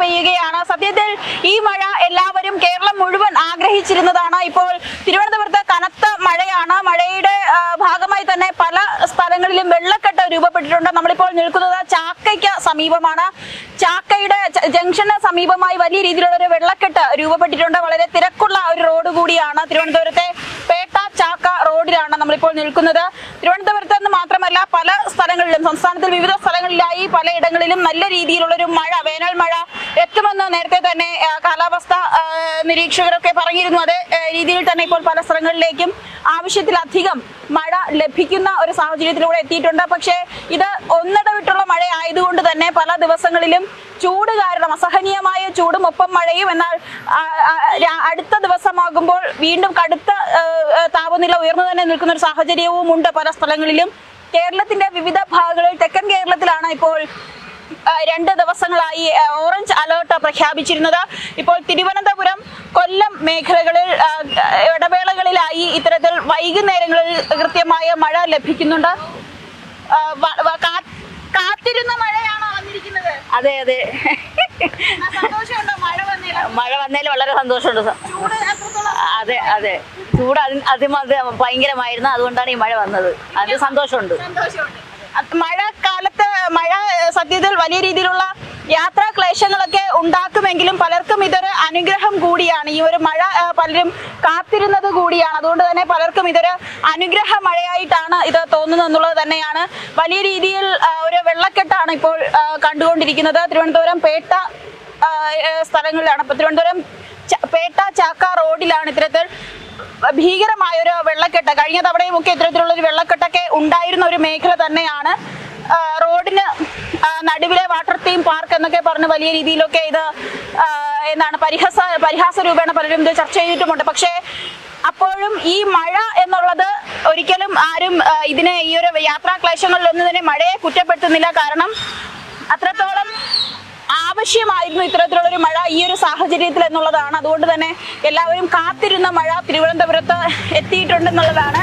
പെയ്യുകയാണ്. സത്യത്തിൽ ഈ മഴ എല്ലാവരും കേരളം മുഴുവൻ ആഗ്രഹിച്ചിരുന്നതാണ്. ഇപ്പോൾ തിരുവനന്തപുരത്ത് കനത്ത മഴയാണ്. മഴയുടെ ഭാഗമായി തന്നെ പല സ്ഥലങ്ങളിലും വെള്ളക്കെട്ട് രൂപപ്പെട്ടിട്ടുണ്ട്. നമ്മളിപ്പോൾ നിൽക്കുന്നത് ചാക്കയ്ക്ക് സമീപമാണ്. ചാക്കയുടെ ജംഗ്ഷന് സമീപമായി വലിയ രീതിയിലുള്ള ഒരു വെള്ളക്കെട്ട് രൂപപ്പെട്ടിട്ടുണ്ട്. വളരെ തിരക്കുള്ള ഒരു റോഡ് കൂടിയാണ് തിരുവനന്തപുരത്തെ. റോഡിലാണ് നമ്മളിപ്പോൾ നിൽക്കുന്നത്. തിരുവനന്തപുരത്ത് നിന്ന് മാത്രമല്ല പല സ്ഥലങ്ങളിലും സംസ്ഥാനത്തിൽ വിവിധ സ്ഥലങ്ങളിലായി പലയിടങ്ങളിലും നല്ല രീതിയിലുള്ള ഒരു മഴ വേനൽ മഴ എത്തുമെന്ന് നേരത്തെ തന്നെ കാലാവസ്ഥ നിരീക്ഷകരൊക്കെ പറഞ്ഞിരുന്നു. അതേ രീതിയിൽ തന്നെ ഇപ്പോൾ പല സ്ഥലങ്ങളിലേക്കും ആവശ്യത്തിലധികം മഴ ലഭിക്കുന്ന ഒരു സാഹചര്യത്തിലൂടെ എത്തിയിട്ടുണ്ട്. പക്ഷേ ഇത് ഒന്നിടവിട്ടുള്ള മഴ ആയതുകൊണ്ട് തന്നെ പല ദിവസങ്ങളിലും ചൂട് കാരണം അസഹനീയമായ ചൂടും ഒപ്പം മഴയും. എന്നാൽ അടുത്ത ദിവസമാകുമ്പോൾ വീണ്ടും കടുത്ത താപനില ഉയർന്നു തന്നെ നിൽക്കുന്ന ഒരു സാഹചര്യവും ഉണ്ട് പല സ്ഥലങ്ങളിലും. കേരളത്തിന്റെ വിവിധ ഭാഗങ്ങളിൽ തെക്കൻ കേരളത്തിലാണ് ഇപ്പോൾ രണ്ട് ദിവസങ്ങളായി ഓറഞ്ച് അലേർട്ട് പ്രഖ്യാപിച്ചിരുന്നത്. ഇപ്പോൾ തിരുവനന്തപുരം കൊല്ലം മേഖലകളിൽ ഇടവേളകളിലായി ഇത്തരത്തിൽ വൈകുന്നേരങ്ങളിൽ കൃത്യമായ മഴ ലഭിക്കുന്നുണ്ട്. കാത്തിരുന്ന മഴയാണോ വന്നിരിക്കുന്നത്. അതെ അതെ ആ, സന്തോഷമുണ്ടോ മഴ വന്നതിൽ മഴ വന്നതിൽ വളരെ സന്തോഷമുണ്ട് അതെ അതെ. ചൂട് അതി അതിമത് ഭയങ്കരമായിരുന്നു. അതുകൊണ്ടാണ് ഈ മഴ വന്നത്. അതിന് സന്തോഷമുണ്ട്. സന്തോഷമുണ്ട്. കാലത്ത് മഴക്കാലത്ത് മഴ സത്യത്തിൽ വലിയ രീതിയിലുള്ള യാത്രാ ക്ലേശങ്ങളൊക്കെ ഉണ്ടാക്കുമെങ്കിലും പലർക്കും ഇതൊരു അനുഗ്രഹം കൂടിയാണ്. ഈ ഒരു മഴ പലരും കാത്തിരുന്നത് കൂടിയാണ്. അതുകൊണ്ട് തന്നെ പലർക്കും ഇതൊരു അനുഗ്രഹ മഴയായിട്ടാണ് ഇത് തോന്നുന്നത് എന്നുള്ളത് തന്നെയാണ്. വലിയ രീതിയിൽ ഒരു വെള്ളക്കെട്ടാണ് ഇപ്പോൾ കണ്ടുകൊണ്ടിരിക്കുന്നത്. തിരുവനന്തപുരം പേട്ട സ്ഥലങ്ങളിലാണ്. അപ്പൊ തിരുവനന്തപുരം പേട്ട ചാക്ക റോഡിലാണ് ഇത്തരത്തിൽ ഭീകരമായ ഒരു വെള്ളക്കെട്ട്. കഴിഞ്ഞ തവണയും ഒക്കെ ഇത്തരത്തിലുള്ള ഒരു വെള്ളക്കെട്ടൊക്കെ ഉണ്ടായിരുന്ന ഒരു മേഖല തന്നെയാണ്. റോഡിന് നടുവിലെ വാട്ടർ തീം പാർക്ക് എന്നൊക്കെ പറഞ്ഞ് വലിയ രീതിയിലൊക്കെ ഇത് എന്താണ് പരിഹാസ പരിഹാസ രൂപേണ പലരും ഇത് ചർച്ച ചെയ്തിട്ടുമുണ്ട്. പക്ഷേ അപ്പോഴും ഈ മഴ എന്നുള്ളത് ഒരിക്കലും ആരും ഇതിനെ ഈ ഒരു യാത്രാ ക്ലേശങ്ങളിലൊന്നും തന്നെ മഴയെ കുറ്റപ്പെടുത്തുന്നില്ല. കാരണം അത്രത്തോളം ആവശ്യമായിരുന്നു ഇത്തരത്തിലുള്ള ഒരു മഴ ഈ ഒരു സാഹചര്യത്തിൽ എന്നുള്ളതാണ്. അതുകൊണ്ട് തന്നെ എല്ലാവരും കാത്തിരുന്ന മഴ തിരുവനന്തപുരത്ത് എത്തിയിട്ടുണ്ടെന്നുള്ളതാണ്.